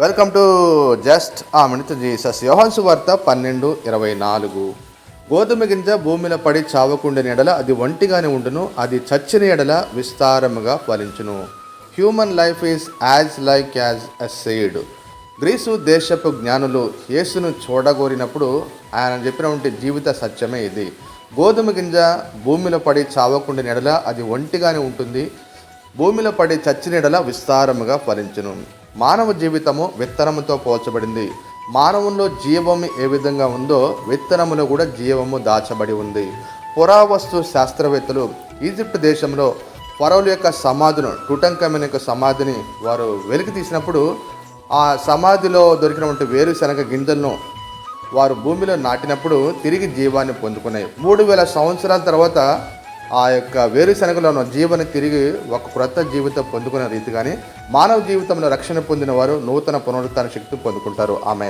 Welcome to just a minute Jesus యోహాన్సు వార్త పన్నెండు ఇరవై నాలుగు. గోధుమ గింజ భూమిలో పడి చావకుండిన ఎడల అది ఒంటిగానే ఉండును అది చచ్చిన ఎడల విస్తారముగా ఫలించును. Human life is as like as a seed Greece దేశపు జ్ఞానులు యేసును చూడగోరినప్పుడు ఆయన చెప్పినటువంటి జీవిత సత్యమే ఇది. గోధుమ గింజ భూమిలో పడి చావకుండిన ఎడల అది ఒంటిగానే ఉంటుంది భూమిలో పడి చచ్చినెడల విస్తారముగా ఫలించును. మానవ జీవితము విత్తనముతో పోల్చబడింది. మానవుల్లో జీవము ఏ విధంగా ఉందో విత్తనములో కూడా జీవము దాచబడి ఉంది. పురావస్తు శాస్త్రవేత్తలు ఈజిప్ట్ దేశంలో ఫరోల యొక్క సమాధును టుటంకమైన యొక్క సమాధిని వారు వెలికి తీసినప్పుడు ఆ సమాధిలో దొరికినటువంటి వేరుశనగ గింజలను వారు భూమిలో నాటినప్పుడు తిరిగి జీవాన్ని పొందుకున్నాయి. మూడు వేల సంవత్సరాల తర్వాత ఆ యొక్క వేరుశనగలో ఉన్న జీవన తిరిగి ఒక క్రొత్త జీవితం పొందుకునే రీతిగానే మానవ జీవితంలో రక్షణ పొందిన వారు నూతన పునరుత్న శక్తి పొందుకుంటారు. ఆమె